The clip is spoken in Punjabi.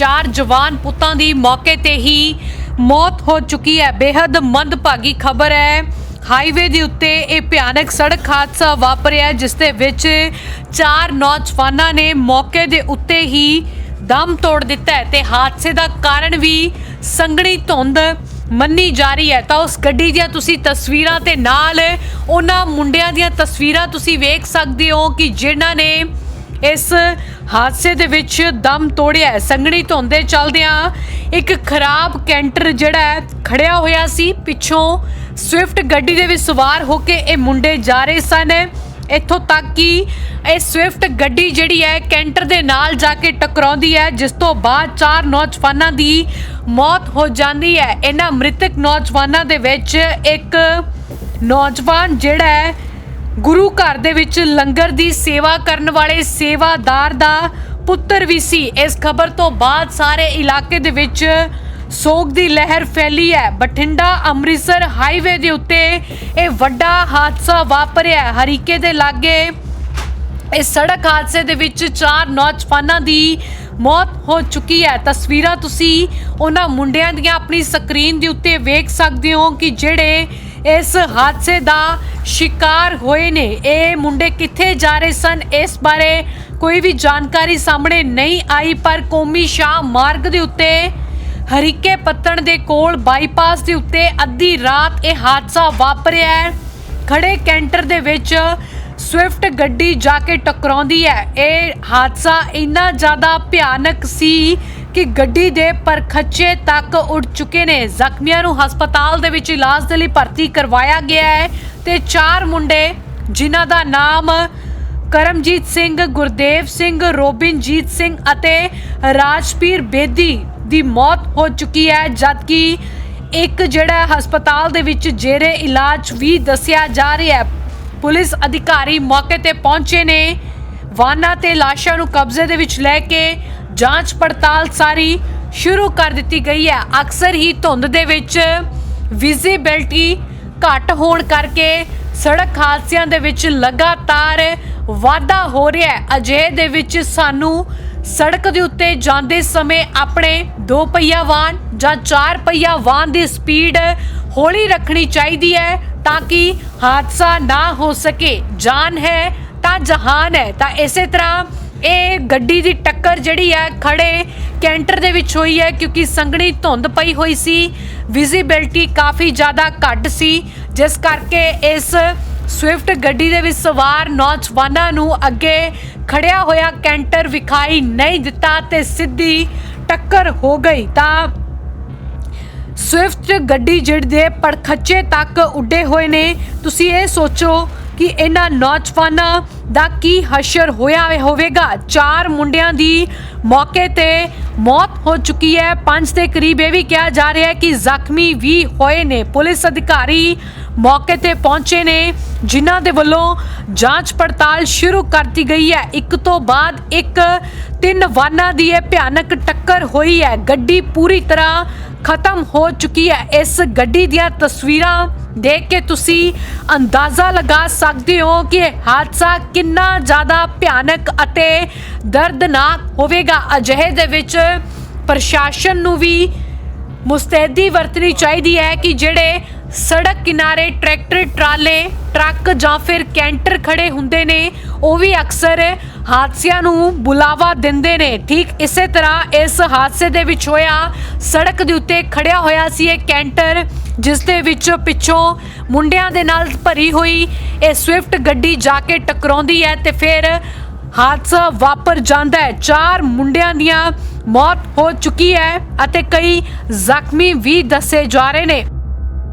ਚਾਰ ਜਵਾਨ ਪੁੱਤਾਂ ਦੀ ਮੌਕੇ ਤੇ ਹੀ ਮੌਤ ਹੋ ਚੁੱਕੀ ਹੈ। ਬੇहद ਮੰਦਭਾਗੀ ਖਬਰ ਹੈ। ਹਾਈਵੇ ਦੇ ਉੱਤੇ ਇਹ ਭਿਆਨਕ ਸੜਕ ਹਾਦਸਾ ਵਾਪਰਿਆ, ਜਿਸ ਦੇ ਵਿੱਚ ਚਾਰ ਨੌਜਵਾਨਾਂ ਨੇ ਮੌਕੇ ਦੇ ਉੱਤੇ ਹੀ ਦਮ ਤੋੜ ਦਿੱਤਾ ਹੈ ਤੇ ਹਾਦਸੇ ਦਾ ਕਾਰਨ ਵੀ ਸੰਘਣੀ ਧੁੰਦ ਮੰਨੀ ਜਾ ਰਹੀ ਹੈ। ਤਾਂ ਉਸ ਗੱਡੀ ਦੀਆਂ ਤੁਸੀਂ ਤਸਵੀਰਾਂ ਤੇ ਨਾਲ ਉਹਨਾਂ ਮੁੰਡਿਆਂ ਦੀਆਂ ਤਸਵੀਰਾਂ ਤੁਸੀਂ ਵੇਖ ਸਕਦੇ ਹੋ ਕਿ ਜਿਨ੍ਹਾਂ ਨੇ ਇਸ ਹਾਦਸੇ ਦੇ ਵਿੱਚ ਦਮ ਤੋੜਿਆ ਹੈ। ਸੰਘਣੀ ਧੁੰਦ ਚਲਦਿਆਂ ਇੱਕ ਖਰਾਬ ਕੈਂਟਰ ਜਿਹੜਾ ਹੈ, ਖੜਿਆ ਹੋਇਆ ਸੀ। ਪਿੱਛੋਂ ਸਵਿਫਟ ਗੱਡੀ ਦੇ ਵਿੱਚ ਸਵਾਰ ਹੋ ਕੇ ਇਹ ਮੁੰਡੇ ਜਾ ਰਹੇ ਸਨ। ਇੱਥੋਂ ਤੱਕ ਕਿ ਇਹ ਸਵਿਫਟ ਗੱਡੀ ਜਿਹੜੀ ਹੈ, ਕੈਂਟਰ ਦੇ ਨਾਲ ਜਾ ਕੇ ਟਕਰਾਉਂਦੀ ਹੈ, ਜਿਸ ਤੋਂ ਬਾਅਦ ਚਾਰ ਨੌਜਵਾਨਾਂ ਦੀ ਮੌਤ ਹੋ ਜਾਂਦੀ ਹੈ। ਇਹਨਾਂ ਮ੍ਰਿਤਕ ਨੌਜਵਾਨਾਂ ਦੇ ਵਿੱਚ ਇੱਕ ਨੌਜਵਾਨ ਜਿਹੜਾ ਹੈ ਗੁਰੂ ਘਰ ਦੇ ਵਿੱਚ ਲੰਗਰ ਦੀ ਸੇਵਾ ਕਰਨ ਵਾਲੇ ਸੇਵਾਦਾਰ ਦਾ ਪੁੱਤਰ ਵੀ ਸੀ। ਇਸ ਖਬਰ ਤੋਂ ਬਾਅਦ ਸਾਰੇ ਇਲਾਕੇ ਦੇ ਵਿੱਚ ਸੋਗ ਦੀ ਲਹਿਰ ਫੈਲੀ ਹੈ। ਬਠਿੰਡਾ ਅੰਮ੍ਰਿਤਸਰ ਹਾਈਵੇ ਦੇ ਉੱਤੇ ਇਹ ਵੱਡਾ ਹਾਦਸਾ ਵਾਪਰਿਆ। ਹਰੀਕੇ ਦੇ ਲਾਗੇ ਇਸ ਸੜਕ ਹਾਦਸੇ ਦੇ ਵਿੱਚ ਚਾਰ ਨੌਜਵਾਨਾਂ ਦੀ ਮੌਤ ਹੋ ਚੁੱਕੀ ਹੈ। ਤਸਵੀਰਾਂ ਤੁਸੀਂ ਉਹਨਾਂ ਮੁੰਡਿਆਂ ਦੀਆਂ ਆਪਣੀ ਸਕਰੀਨ ਦੇ ਉੱਤੇ ਵੇਖ ਸਕਦੇ ਹੋ ਕਿ ਜਿਹੜੇ ਇਸ ਹਾਦਸੇ ਦਾ ਸ਼ਿਕਾਰ ਹੋਏ ਨੇ। ਇਹ ਮੁੰਡੇ ਕਿੱਥੇ ਜਾ ਰਹੇ ਸਨ? ਇਸ ਬਾਰੇ ਕੋਈ ਵੀ ਜਾਣਕਾਰੀ ਸਾਹਮਣੇ ਨਹੀਂ ਆਈ, ਪਰ ਕੌਮੀ ਸ਼ਾਹ ਮਾਰਗ ਦੇ ਉੱਤੇ, ਹਰੀਕੇ ਪੱਤਣ ਦੇ ਕੋਲ, ਬਾਈਪਾਸ ਦੇ ਉੱਤੇ ਅੱਧੀ ਰਾਤ ਇਹ ਹਾਦਸਾ ਵਾਪਰਿਆ ਹੈ। ਖੜੇ ਕੈਂਟਰ ਦੇ ਵਿੱਚ ਸਵਿਫਟ ਗੱਡੀ ਜਾ ਕੇ ਟਕਰਾਉਂਦੀ ਹੈ। ਇਹ ਹਾਦਸਾ ਇੰਨਾ ਜ਼ਿਆਦਾ ਭਿਆਨਕ ਸੀ ਕਿ ਗੱਡੀ ਦੇ ਪਰਖੱਚੇ ਤੱਕ ਉੱਡ ਚੁੱਕੇ ਨੇ। ਜ਼ਖਮੀਆਂ ਨੂੰ ਹਸਪਤਾਲ ਦੇ ਵਿੱਚ ਇਲਾਜ ਦੇ ਲਈ ਭਰਤੀ ਕਰਵਾਇਆ ਗਿਆ ਹੈ ਤੇ ਚਾਰ ਮੁੰਡੇ, ਜਿਨ੍ਹਾਂ ਦਾ ਨਾਮ ਕਰਮਜੀਤ ਸਿੰਘ, ਗੁਰਦੇਵ ਸਿੰਘ, ਰੋਬਿਨਜੀਤ ਸਿੰਘ ਅਤੇ ਰਾਜਪੀਰ ਬੇਦੀ ਦੀ ਮੌਤ ਹੋ ਚੁੱਕੀ ਹੈ, ਜਦਕਿ ਇੱਕ ਜਿਹੜਾ ਹਸਪਤਾਲ ਦੇ ਵਿੱਚ ਜੇਰੇ ਇਲਾਜ ਵੀ ਦੱਸਿਆ ਜਾ ਰਿਹਾ ਹੈ। ਪੁਲਿਸ ਅਧਿਕਾਰੀ ਮੌਕੇ ਤੇ ਪਹੁੰਚੇ ਨੇ। ਵਾਹਨਾਂ ਤੇ ਲਾਸ਼ਾਂ ਨੂੰ ਕਬਜ਼ੇ ਦੇ ਵਿੱਚ ਲੈ ਕੇ ਜਾਂਚ ਪੜਤਾਲ ਸਾਰੀ ਸ਼ੁਰੂ ਕਰ ਦਿੱਤੀ ਗਈ ਹੈ। ਅਕਸਰ ਹੀ ਧੁੰਦ ਦੇ ਵਿੱਚ ਵਿਜ਼ਿਬਿਲਟੀ ਘੱਟ ਹੋਣ ਕਰਕੇ ਸੜਕ ਹਾਦਸਿਆਂ ਦੇ ਵਿੱਚ ਲਗਾਤਾਰ ਵਾਧਾ ਹੋ ਰਿਹਾ ਹੈ। ਅਜੇ ਦੇ ਵਿੱਚ ਸਾਨੂੰ ਸੜਕ ਦੇ ਉੱਤੇ ਜਾਂਦੇ ਸਮੇਂ ਆਪਣੇ ਦੋ ਪਹੀਆ ਵਾਹਨ ਜਾਂ ਚਾਰ ਪਹੀਆ ਵਾਹਨ ਦੀ ਸਪੀਡ ਹੌਲੀ ਰੱਖਣੀ ਚਾਹੀਦੀ ਹੈ ਤਾਂ ਕਿ ਹਾਦਸਾ ਨਾ ਹੋ ਸਕੇ। ਜਾਨ ਹੈ ਤਾਂ ਜਹਾਨ ਹੈ। ਤਾਂ ਇਸੇ ਤਰ੍ਹਾਂ ਇਹ ਗੱਡੀ ਦੀ ਟੱਕਰ ਜਿਹੜੀ ਹੈ ਖੜੇ ਕੈਂਟਰ ਦੇ ਵਿੱਚ ਹੋਈ ਹੈ, ਕਿਉਂਕਿ ਸੰਘਣੀ ਧੁੰਦ ਪਈ ਹੋਈ ਸੀ। ਵਿਜ਼ਿਬਿਲਟੀ ਕਾਫੀ ਜ਼ਿਆਦਾ ਘੱਟ ਸੀ। ਜਿਸ ਕਰਕੇ ਇਸ ਸਵਿਫਟ ਗੱਡੀ ਦੇ ਵਿੱਚ ਸਵਾਰ ਨੌਜਵਾਨਾਂ ਨੂੰ ਅੱਗੇ ਖੜਿਆ ਹੋਇਆ ਕੈਂਟਰ ਵਿਖਾਈ ਨਹੀਂ ਦਿੱਤਾ ਤੇ ਸਿੱਧੀ ਟੱਕਰ ਹੋ ਗਈ। ਤਾਂ ਸਵਿਫਟ ਗੱਡੀ ਜਿਹੜੀ ਦੇ ਪੜਖੱਚੇ ਤੱਕ ਉੱਡੇ ਹੋਏ ਨੇ। ਤੁਸੀਂ ਇਹ ਸੋਚੋ ਕਿ ਇਹਨਾਂ ਨੌਜਵਾਨਾਂ ਦਾ ਕੀ ਹਸ਼ਰ ਹੋਇਆ ਹੋਵੇਗਾ। ਚਾਰ ਮੁੰਡਿਆਂ ਦੀ ਮੌਕੇ ਤੇ ਮੌਤ ਹੋ ਚੁੱਕੀ ਹੈ। ਪੰਜ ਦੇ ਕਰੀਬ ਇਹ ਵੀ ਕਿਹਾ ਜਾ ਰਿਹਾ ਹੈ ਕਿ ਜ਼ਖਮੀ ਵੀ ਹੋਏ ਨੇ। ਪੁਲਿਸ ਅਧਿਕਾਰੀ ਮੌਕੇ ਤੇ ਪਹੁੰਚੇ ਨੇ, ਜਿਨ੍ਹਾਂ ਦੇ ਵੱਲੋਂ ਜਾਂਚ ਪੜਤਾਲ ਸ਼ੁਰੂ ਕਰਤੀ ਗਈ ਹੈ। ਇੱਕ ਤੋਂ ਬਾਅਦ ਇੱਕ ਤਿੰਨ ਵਾਹਨਾਂ ਦੀ ਇਹ ਭਿਆਨਕ ਟੱਕਰ ਹੋਈ ਹੈ। ਗੱਡੀ ਪੂਰੀ ਤਰ੍ਹਾਂ ਖਤਮ ਹੋ ਚੁੱਕੀ ਹੈ। ਇਸ ਗੱਡੀ ਦੀਆਂ ਤਸਵੀਰਾਂ ਦੇਖ ਕੇ ਤੁਸੀਂ ਅੰਦਾਜ਼ਾ ਲਗਾ ਸਕਦੇ ਹੋ ਕਿ ਹਾਦਸਾ ਕਿੰਨਾ ਜ਼ਿਆਦਾ ਭਿਆਨਕ ਅਤੇ ਦਰਦਨਾਕ ਹੋਵੇਗਾ। ਅਜਿਹੇ ਦੇ ਵਿੱਚ ਪ੍ਰਸ਼ਾਸਨ ਨੂੰ ਵੀ ਮੁਸਤੈਦੀ ਵਰਤਣੀ ਚਾਹੀਦੀ ਹੈ ਕਿ ਜਿਹੜੇ ਸੜਕ ਕਿਨਾਰੇ ਟਰੈਕਟਰ, ਟਰਾਲੇ, ਟਰੱਕ ਜਾਂ ਫਿਰ ਕੈਂਟਰ ਖੜੇ ਹੁੰਦੇ ਨੇ, ਉਹ ਵੀ ਅਕਸਰ ਹਾਦਸਿਆਂ ਨੂੰ ਬੁਲਾਵਾ ਦਿੰਦੇ ਨੇ। ਠੀਕ ਇਸੇ ਤਰ੍ਹਾਂ ਇਸ ਹਾਦਸੇ ਦੇ ਵਿੱਚ ਹੋਇਆ, ਸੜਕ ਦੇ ਉੱਤੇ ਖੜਿਆ ਹੋਇਆ ਸੀ ਇਹ ਕੈਂਟਰ, ਜਿਸ ਦੇ ਵਿੱਚ ਪਿੱਛੋਂ ਮੁੰਡਿਆਂ ਦੇ ਨਾਲ ਭਰੀ ਹੋਈ ਇਹ ਸਵਿਫਟ ਗੱਡੀ ਜਾ ਕੇ ਟਕਰਾਉਂਦੀ ਹੈ ਤੇ ਫਿਰ ਹਾਦਸਾ ਵਾਪਰ ਜਾਂਦਾ ਹੈ। ਚਾਰ ਮੁੰਡਿਆਂ ਦੀਆਂ ਮੌਤ ਹੋ ਚੁੱਕੀ ਹੈ ਅਤੇ ਕਈ ਜ਼ਖਮੀ ਵੀ ਦੱਸੇ ਜਾ ਰਹੇ ਨੇ।